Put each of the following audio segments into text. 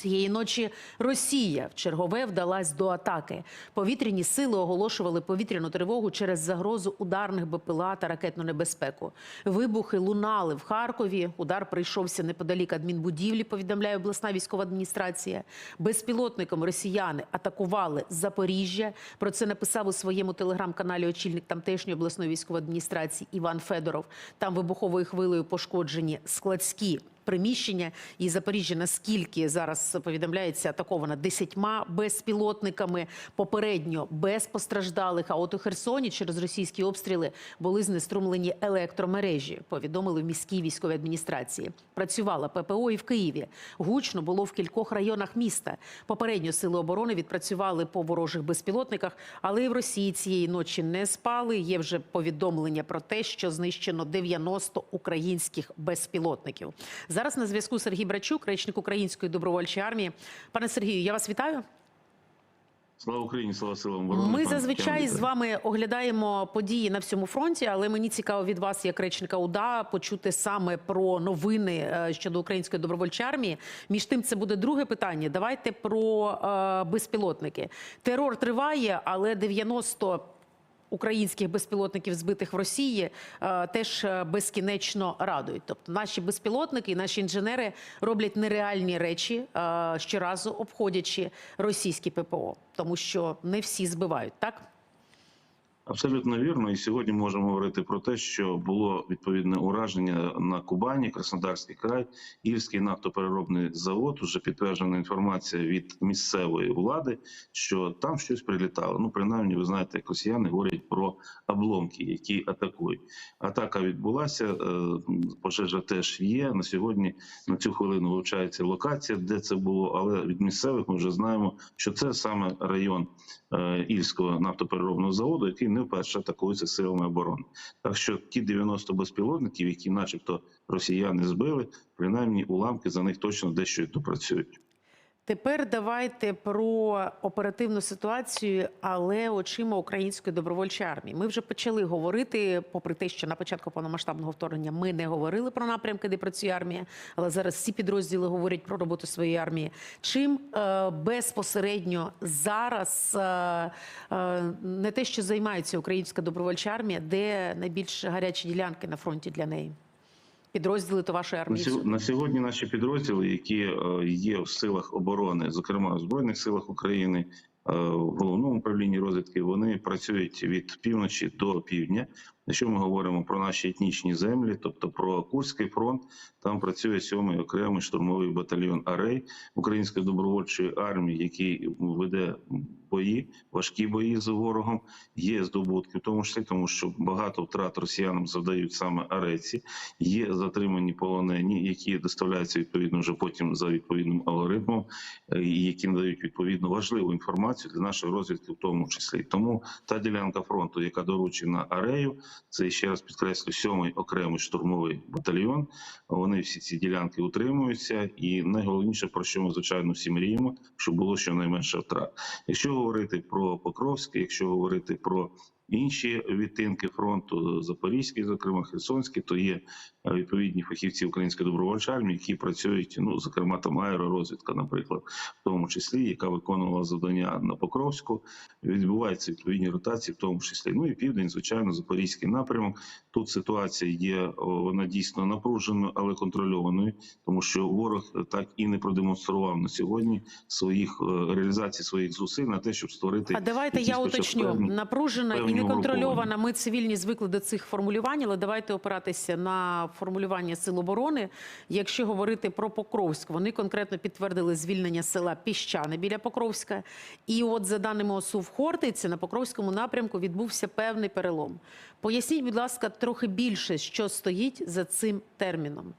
Цієї ночі Росія в чергове вдалась до атаки. Повітряні сили оголошували повітряну тривогу через загрозу ударних БПЛА та ракетну небезпеку. Вибухи лунали в Харкові. Удар прийшовся неподалік адмінбудівлі. Повідомляє обласна військова адміністрація. Безпілотником росіяни атакували Запоріжжя. Про це написав у своєму телеграм-каналі очільник тамтешньої обласної військової адміністрації Іван Федоров. Там вибуховою хвилею пошкоджені складські приміщення. І Запоріжжя наскільки зараз повідомляється атакована десятьма безпілотниками, попередньо без постраждалих. А от у Херсоні через російські обстріли були знеструмлені електромережі. Повідомили в міській військовій адміністрації. Працювала ППО і в Києві. Гучно було в кількох районах міста. Попередньо сили оборони відпрацювали по ворожих безпілотниках, але і в Росії цієї ночі не спали. Є вже повідомлення про те, що знищено 90 українських безпілотників. Зараз на зв'язку Сергій Брачук, речник Української добровольчої армії. Пане Сергію, я вас вітаю. Слава Україні, слава силам оборони. Ми зазвичай з вами оглядаємо події на всьому фронті, але мені цікаво від вас, як речника УДА, почути саме про новини е, щодо української добровольчої армії. Між тим, це буде друге питання. Давайте про е, безпілотники. Терор триває, але 90 українських безпілотників, збитих в Росії, е, теж е, безкінечно радують. Тобто наші безпілотники і наші інженери роблять нереальні речі е, щоразу обходячи російські ППО, тому що не всі збивають, так? Абсолютно вірно. І сьогодні можемо говорити про те, що було відповідне ураження на Кубані, Краснодарський край, Ільський нафтопереробний завод. Уже підтверджена інформація від місцевої влади, що там щось прилітало. Ну, принаймні, ви знаєте, як росіяни говорять про обломки, які атакують. Атака відбулася, е, пожежа теж є. На сьогодні на цю хвилину вивчається локація, де це було. Але від місцевих ми вже знаємо, що це саме район е, Ільського нафтопереробного заводу, який не вперше атакуються силами оборони. Так що ті 90 безпілотників, які, начебто, росіяни збили, принаймні уламки за них точно дещо допрацюють. Тепер давайте про оперативну ситуацію, але очима української добровольчої армії. Ми вже почали говорити, попри те, що на початку повномасштабного вторгнення ми не говорили про напрямки, де працює армія, але зараз всі підрозділи говорять про роботу своєї армії. Чим е, безпосередньо зараз е, е, не те, що займається українська добровольча армія, де найбільш гарячі ділянки на фронті для неї? Підрозділи то вашої армії. На сьогодні наші підрозділи, які е, є в силах оборони, зокрема в збройних силах України, е, в головному управлінні розвідки, вони працюють від півночі до півдня. Якщо ми говоримо про наші етнічні землі, тобто про Курський фронт, там працює 7-й окремий штурмовий батальйон Арей Української добровольчої армії, який веде бої, важкі бої з ворогом. Є здобутки, в тому числі, тому що багато втрат росіянам завдають саме арейці. Є затримані полонені, які доставляються відповідно вже потім за відповідним алгоритмом, е, які надають відповідно важливу інформацію для нашої розвідки, в тому числі. Тому та ділянка фронту, яка доручена Арею, це ще раз підкреслю, сьомий окремий штурмовий батальйон. Вони всі ці ділянки утримуються, і найголовніше про що ми звичайно всі мріємо, щоб було щонайменше втрат. Якщо говорити про Покровське, якщо говорити про інші відтинки фронту, Запорізький, зокрема Херсонський, то є е, відповідні фахівці української добровольчої армії, які працюють, ну зокрема там аеророзвідка, наприклад, в тому числі, яка виконувала завдання на Покровську. Відбуваються відповідні ротації, в тому числі. Ну і південь, звичайно, запорізький напрямок. Тут ситуація є вона дійсно напруженою, але контрольованою, тому що ворог так і не продемонстрував на сьогодні своїх е, реалізації своїх зусиль на те, щоб створити А давайте я уточню. певні- Напружена і певні неконтрольована. Ми цивільні звикли до цих формулювань, але давайте опиратися на формулювання сил оборони. Якщо говорити про Покровськ, вони конкретно підтвердили звільнення села Піщане біля Покровська. І от за даними ОСУ в Хортиці, на Покровському напрямку відбувся певний перелом. Поясніть, будь ласка, трохи більше, що стоїть за цим терміном.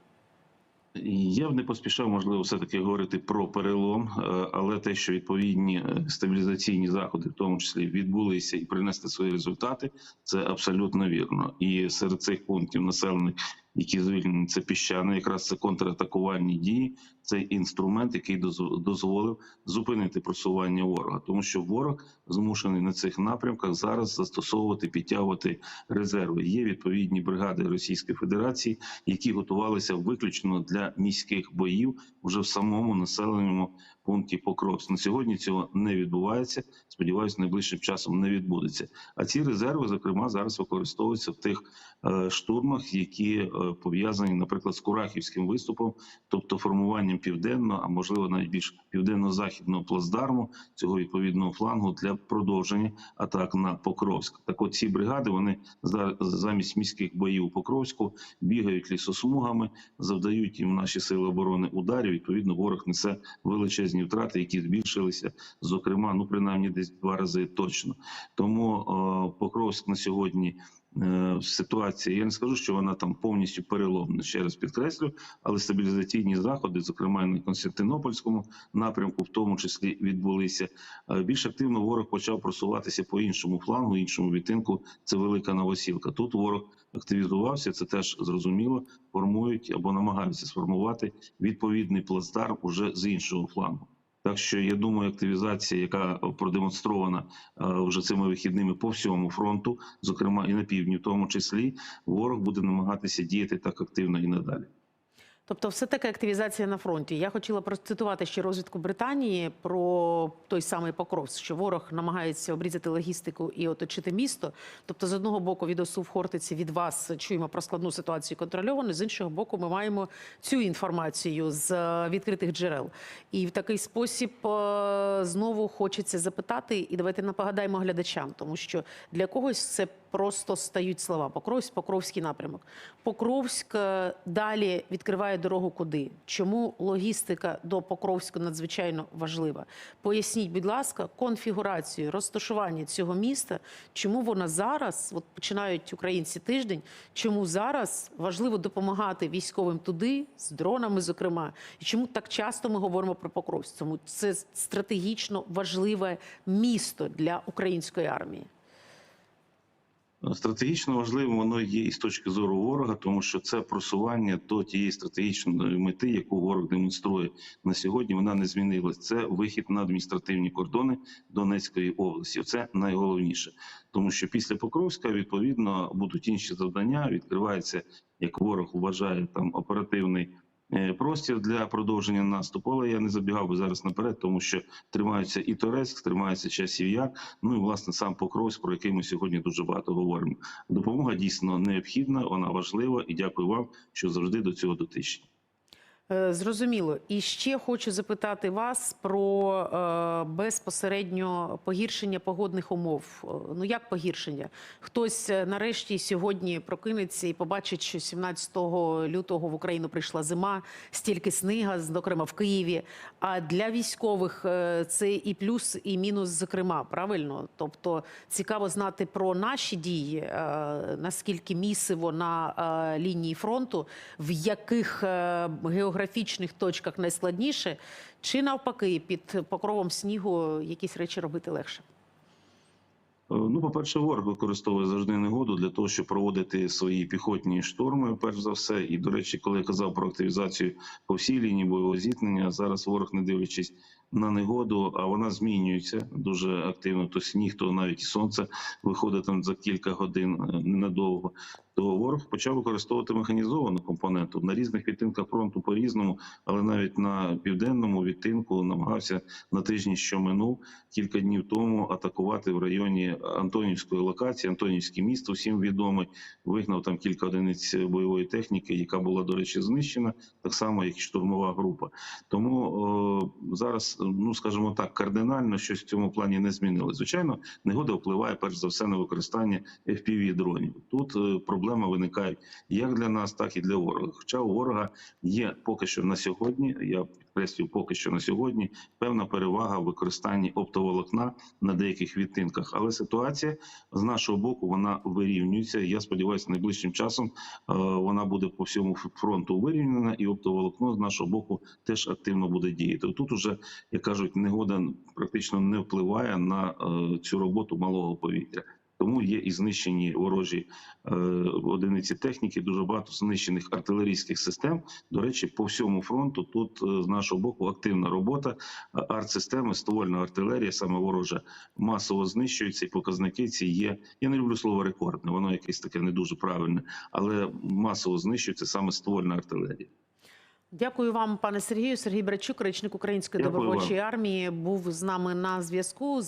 Я б не поспішав, можливо, все таки говорити про перелом, е, але те, що відповідні е, стабілізаційні заходи, в тому числі, відбулися і принесли свої результати, це абсолютно вірно. І серед цих пунктів населених, які звільнені, це піщани, якраз це контратакувальні дії. цей інструмент, який доз- дозволив зупинити просування ворога, тому що ворог змушений на цих напрямках зараз застосовувати підтягувати резерви. Є відповідні бригади Російської Федерації, які готувалися виключно для міських боїв вже в самому населеному пункті Покровськ. На сьогодні цього не відбувається. Сподіваюся, найближчим часом не відбудеться. А ці резерви, зокрема, зараз використовуються в тих е, штурмах, які е, пов'язані, наприклад, з Курахівським виступом, тобто формуванням південного, а можливо навіть більш південно-західного плацдарму цього відповідного флангу для продовження атак на Покровськ. Так, от ці бригади вони за- замість міських боїв у Покровську бігають лісосмугами, завдають їм наші сили оборони ударів. Відповідно, ворог несе величезні втрати, які збільшилися, зокрема, ну принаймні десь два рази точно. Тому е, Покровськ на сьогодні. Е, Ситуація, я не скажу, що вона там повністю переломна. Ще раз підкреслю, але стабілізаційні заходи, зокрема на Константинопольському напрямку, в тому числі відбулися. Е, Більш активно ворог почав просуватися по іншому флангу, іншому відтинку. Це велика новосілка. Тут ворог активізувався. Це теж зрозуміло. Формують або намагаються сформувати відповідний плацдарм уже з іншого флангу. Так що я думаю, активізація, яка продемонстрована е, вже цими вихідними по всьому фронту, зокрема і на півдні, в тому числі, ворог буде намагатися діяти так активно і надалі. Тобто, все таки активізація на фронті. Я хотіла процитувати ще розвідку Британії про той самий Покровськ, що ворог намагається обрізати логістику і оточити місто. Тобто, з одного боку, від ОСУ в Хортиці від вас чуємо про складну ситуацію контрольовану. З іншого боку, ми маємо цю інформацію з е, відкритих джерел. І в такий спосіб е, знову хочеться запитати, і давайте нагадаємо глядачам, тому що для когось це просто стають слова. Покровськ, Покровський напрямок. Покровськ е, далі відкриває дорогу куди? Чому логістика до Покровська надзвичайно важлива? Поясніть, будь ласка, конфігурацію, розташування цього міста, чому вона зараз, от починають українці тиждень, чому зараз важливо допомагати військовим туди, з дронами, зокрема, і чому так часто ми говоримо про Покровськ? Тому це стратегічно важливе місто для української армії. Стратегічно важливим воно є і з точки зору ворога, тому що це просування до тієї стратегічної мети, яку ворог демонструє на сьогодні. Вона не змінилась. Це вихід на адміністративні кордони Донецької області. Це найголовніше, тому що після Покровська відповідно будуть інші завдання. Відкривається, як ворог вважає, там оперативний. Е, Простір для продовження наступу, але я не забігав би зараз наперед, тому що тримаються і Торецьк, тримається часів як. ну і власне сам Покровськ, про який ми сьогодні дуже багато говоримо. Допомога дійсно необхідна, вона важлива, і дякую вам, що завжди до цього дотичні. Е, Зрозуміло. І ще хочу запитати вас про е, безпосередньо погіршення погодних умов. Е, Ну як погіршення? Хтось нарешті сьогодні прокинеться і побачить, що 17 лютого в Україну прийшла зима, стільки снига, зокрема в Києві. А для військових це і плюс, і мінус, зокрема, правильно? Тобто цікаво знати про наші дії, наскільки місиво на лінії фронту, в яких е, географічних точках найскладніше, чи навпаки, під покровом снігу якісь речі робити легше. Е, Ну, по-перше, ворог використовує завжди негоду для того, щоб проводити свої піхотні штурми, перш за все. І, до речі, коли я казав про активізацію по всій лінії бойового зіткнення, зараз ворог, не дивлячись на негоду, а вона змінюється дуже активно. То сніг, то навіть сонце виходить там за кілька годин е, ненадовго. То ворог почав використовувати механізовану компоненту на різних відтинках фронту по різному, але навіть на південному відтинку намагався на тижні, що минув кілька днів тому атакувати в районі Антонівської локації. Антонівське місто всім відоме. Вигнав там кілька одиниць бойової техніки, яка була, до речі, знищена, так само як і штурмова група. Тому о, зараз, ну скажімо так, кардинально щось в цьому плані не змінилось. Звичайно, негода впливає перш за все на використання fpv дронів. Тут е, проблема виникає як для нас, так і для ворога. Хоча у ворога є поки що на сьогодні. Я підкреслюю, поки що на сьогодні певна перевага в використанні оптоволокна на деяких відтинках. Але ситуація з нашого боку вона вирівнюється. Я сподіваюся, найближчим часом е, вона буде по всьому фронту вирівняна, і оптоволокно з нашого боку теж активно буде діяти. Тут уже як кажуть, негода практично не впливає на е, цю роботу малого повітря. Тому є і знищені ворожі е, одиниці техніки, дуже багато знищених артилерійських систем. До речі, по всьому фронту тут е, з нашого боку активна робота. Е, Артсистеми, ствольна артилерія, саме ворожа, масово знищуються. І показники ці є. Я не люблю слово рекордне, воно якесь таке не дуже правильне, але масово знищується саме ствольна артилерія. Дякую вам, пане Сергію. Сергій Брачук, речник Української добровольчої армії, був з нами на зв'язку.